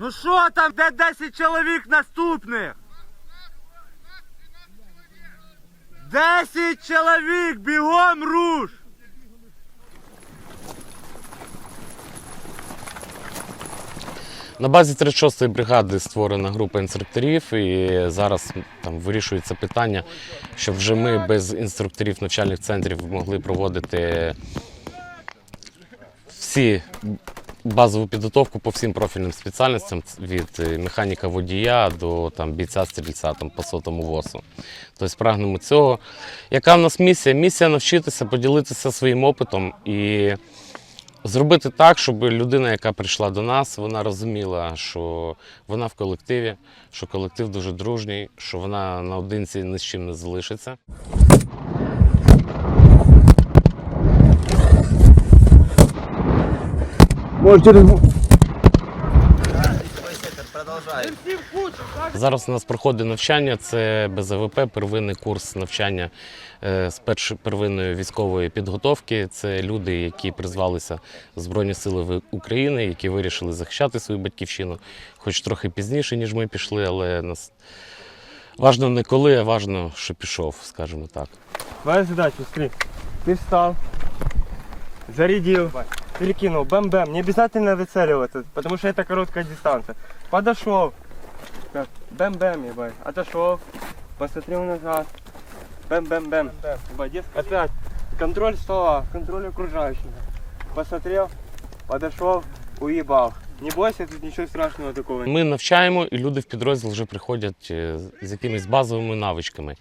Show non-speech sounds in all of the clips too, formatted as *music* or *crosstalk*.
Ну що там, де 10 чоловік наступних? 10 чоловік, бігом руш! На базі 36-ї бригади створена група інструкторів, і зараз там вирішується питання, щоб вже ми без інструкторів навчальних центрів могли проводити всі базову підготовку по всім профільним спеціальностям від е, механіка водія до там, бійця стрільця там, по сотому ВОСу. Тобто прагнемо цього. Яка в нас місія? Місія навчитися поділитися своїм опитом і зробити так, щоб людина, яка прийшла до нас, вона розуміла, що вона в колективі, що колектив дуже дружній, що вона наодинці ні з чим не залишиться. Зараз у нас проходить навчання. Це БЗВП, первинний курс навчання е, з першої первинної військової підготовки. Це люди, які призвалися в Збройні Сили України, які вирішили захищати свою батьківщину, хоч трохи пізніше, ніж ми пішли, але нас важно не коли, а важно, що пішов, скажімо так. Твоя задача, смотри. Ты встал, зарядил, перекинул, бэм-бэм. Не обязательно выцеливаться, потому что это короткая дистанция. Подошел, так, бэм-бэм, ебать. Отошел, посмотрел назад, бэм-бэм-бэм. Ебать, дес- Опять контроль стола, контроль окружающего. Посмотрел, подошел, уебал. Не бойся, тут ничего страшного такого нет. Ми навчаємо, і люди в підрозділ вже приходять е, з якимись базовими навичками.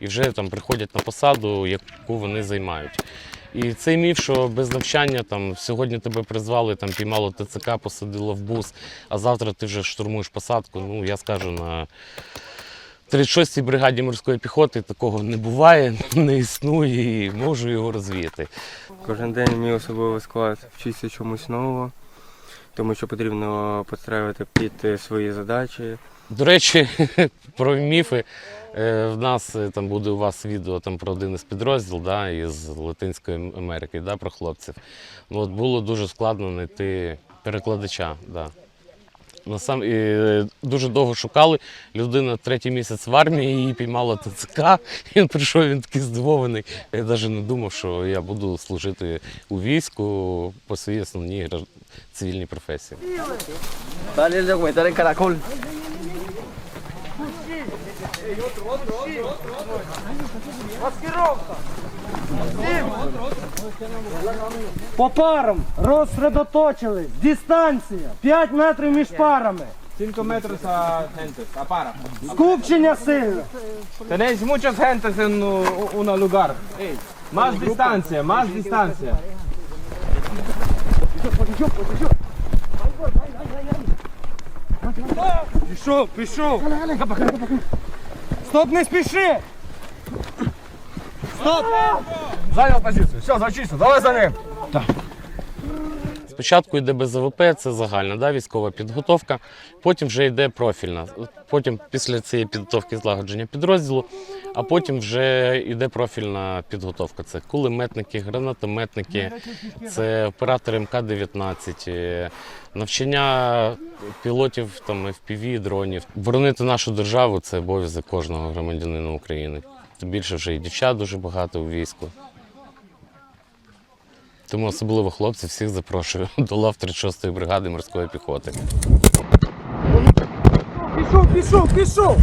І вже там приходять на посаду, яку вони займають. І цей міф, що без навчання там сьогодні тебе призвали, там піймало ТЦК, посадило в бус, а завтра ти вже штурмуєш посадку. Ну я скажу на 36-й бригаді морської піхоти такого не буває, *laughs* не існує і можу його розвіяти. Кожен день мій особовий склад вчиться чомусь нового, тому що потрібно підстраювати під е, свої задачі. До речі, *laughs* про міфи. Е, В нас е, там буде у вас відео там про один із підрозділ да, із Латинської Америки, да, про хлопців. Ну, от було дуже складно знайти перекладача. Да. Насам, і, е, дуже довго шукали. Людина третій місяць в армії, її піймала ТЦК. *laughs* Він прийшов, він такий здивований. Я навіть не думав, що я буду служити у війську по своїй основній цивільній професії. Dale el documental en Caracol. По парам розсредоточились. Дистанція 5 метрів між парами. 5 metros a gentes, a para. Скупчення сильне. Tenéis muchos gentes en un lugar. Más distancia, más distancia. Пішов, пішов. Стоп, не спіши. Занял позицию. Все, зачистил. Давай за ним. Спочатку йде БЗВП, це загальна да, військова підготовка, потім вже йде профільна. Потім після цієї підготовки злагодження підрозділу, а потім вже йде профільна підготовка. Це кулеметники, гранатометники, це оператори МК-19, е, навчання пілотів там, FPV, дронів. Боронити нашу державу це обов'язок кожного громадянина України. Тим більше вже і дівчат дуже багато у війську. Тому особливо хлопців всіх запрошую *laughs* до лав 36-ї бригади морської піхоти. Пішов, пішов, пішов.